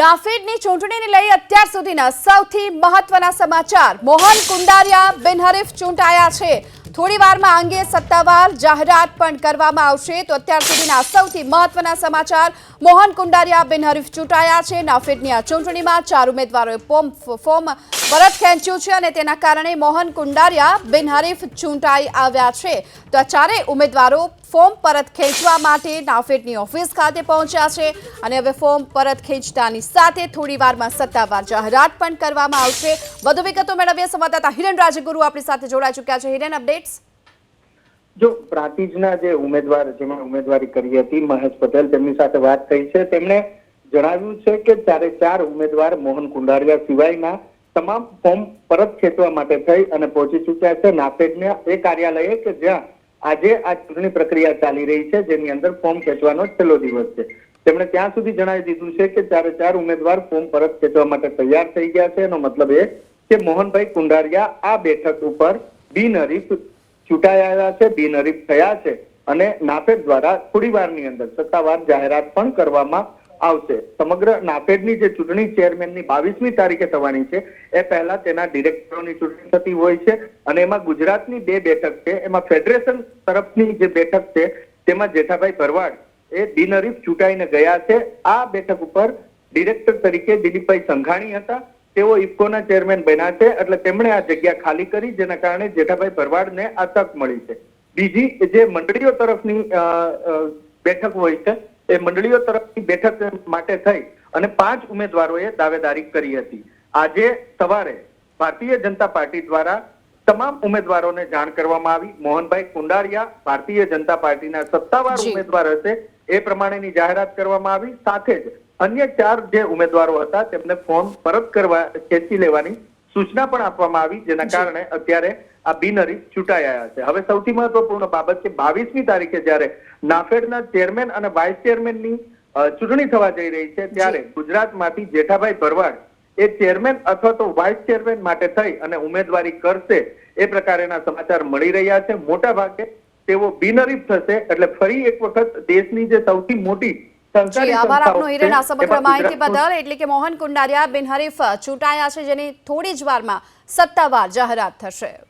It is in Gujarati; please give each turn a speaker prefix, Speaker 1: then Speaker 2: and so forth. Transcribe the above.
Speaker 1: નાફેડની ચૂંટણીને લઈ અત્યાર સુધીના સૌથી મહત્વના સમાચાર. મોહન કુંડારિયા, બિનહરીફ ચૂંટાયા છે. થોડી વારમાં અંગે સત્તાવાર જાહેરાત પણ કરવામાં આવશે. તો અત્યાર સુધીના સૌથી મહત્વના સમાચાર, મોહન કુંડારિયા, બિનહરીફ ચૂંટાયા છે. નાફેડની આ ચૂંટણીમાં ચાર ઉમેદવારોએ ફોર્મ પરત ખેંચ્યું છે અને તેના કારણે મોહન કુંડારિયા, બિનહરીફ ચૂંટાઈ આવ્યા છે. તો આ ચારેય ઉમેદવારો ફોર્મ પરત ખેંચવા માટે નાફેડની ઓફિસ ખાતે પહોંચ્યા છે અને હવે ફોર્મ પરત ખેંચતાની સાથે થોડી વારમાં સત્તાવાર જાહેરાત પણ કરવામાં આવશે. વધુ વિગતો મેળવીએ સંવાદદાતા હિરેન રાજગુરુ આપણી સાથે જોડાઈ ચૂક્યા છે. હિરેન, અપડેટ્સ?
Speaker 2: જો પ્રાતિજના જે ઉમેદવાર, જેમણે ઉમેદવારી કરી હતી, મહેશ પટેલ તેમની સાથે વાત થઈ છે. તેમણે જણાવ્યું છે કે ચારે ચાર ઉમેદવાર મોહન કુંડારિયા સિવાયના તમામ ફોર્મ પરત ખેંચવા માટે થઈ અને પહોંચી ચૂક્યા છે, નાફેડના એ કાર્યાલયે કે જ્યાં આજે આ ચૂંટણી પ્રક્રિયા ચાલી રહી છે, જેની અંદર ફોર્મ ખેંચવાનો છેલ્લો દિવસ છે. તેમણે ત્યાં સુધી જણાવી દીધું છે કે ચારે ચાર ઉમેદવાર ફોર્મ પરત ખેંચવા માટે તૈયાર થઈ ગયા છે. એનો મતલબ એ કે મોહનભાઈ કુંડારિયા આ બેઠક ઉપર બિનહરીફ ચૂંટાયા છે, બિનહરીફ થયા છે અને નાફેડ દ્વારા થોડી વારની અંદર સત્તાવાર જાહેરાત પણ કરવામાં આવશે. સમગ્ર નાફેડની જે ચૂંટણી ચેરમેનની બાવીસમી તારીખે થવાની છે, એ પહેલા તેના ડિરેક્ટરોની ચૂંટણી થતી હોય છે અને એમાં ગુજરાતની બે બેઠક છે. એમાં ફેડરેશન તરફની જે બેઠક છે, તેમાં જેઠાભાઈ ભરવાડ એ બિનહરીફ ચૂંટાઈને ગયા છે. આ બેઠક ઉપર ડિરેક્ટર તરીકે દિલીપભાઈ સંઘાણી હતા. તેઓ ઇફકોના ચેરમેન બન્યા છે, એટલે તેમણે આ જગ્યા ખાલી કરી, જેના કારણે જેઠાભાઈ ભરવાડને આ તક મળી છે. બીજી જે મંડળીઓ તરફની બેઠક હોય છે એ મંડળીઓ તરફની બેઠક માટે થઈ અને પાંચ ઉમેદવારોએ દાવેદારી કરી હતી. આજે સવારે ભારતીય જનતા પાર્ટી દ્વારા તમામ ઉમેદવારોને જાણ કરવામાં આવી. મોહનભાઈ કુંડારિયા ભારતીય જનતા પાર્ટીના સત્તાવાર ઉમેદવાર હશે. એ પ્રમાણેની જાહેરાત કરવામાં આવી. સાથે જ અન્ય ચાર જે ઉમેદવારો હતા તેમને ફોર્મ પરત કરવા ખેંચી લેવાની સૂચના પણ આપવામાં આવી જેના કારણે અત્યારે આ બિનરી ચૂંટાઈ આવ્યા છે. હવે સૌથી મહત્વપૂર્ણ બાબત કે બાવીસમી તારીખે જ્યારે નાફેડના ચેરમેન અને વાઇસ ચેરમેનની ચૂંટણી થવા જઈ રહી છે ત્યારે ગુજરાતમાંથી જેઠાભાઈ ભરવાડ એ ચેરમેન અથવા તો વાઇસ ચેરમેન માટે થઈ અને ઉમેદવારી કરશે એ પ્રકારેના સમાચાર મળી રહ્યા છે. મોટા ભાગે તેઓ બિનહરીફ થશે એટલે ફરી એક વખત દેશની જે સૌથી મોટી
Speaker 1: આભાર આપનો હિરેન. આ સમગ્ર માહિતી બદલ એટલે કે મોહન કુંડારિયા બિનહરીફ ચૂંટાયા છે જેની થોડી જ વારમાં સત્તાવાર જાહેરાત થશે.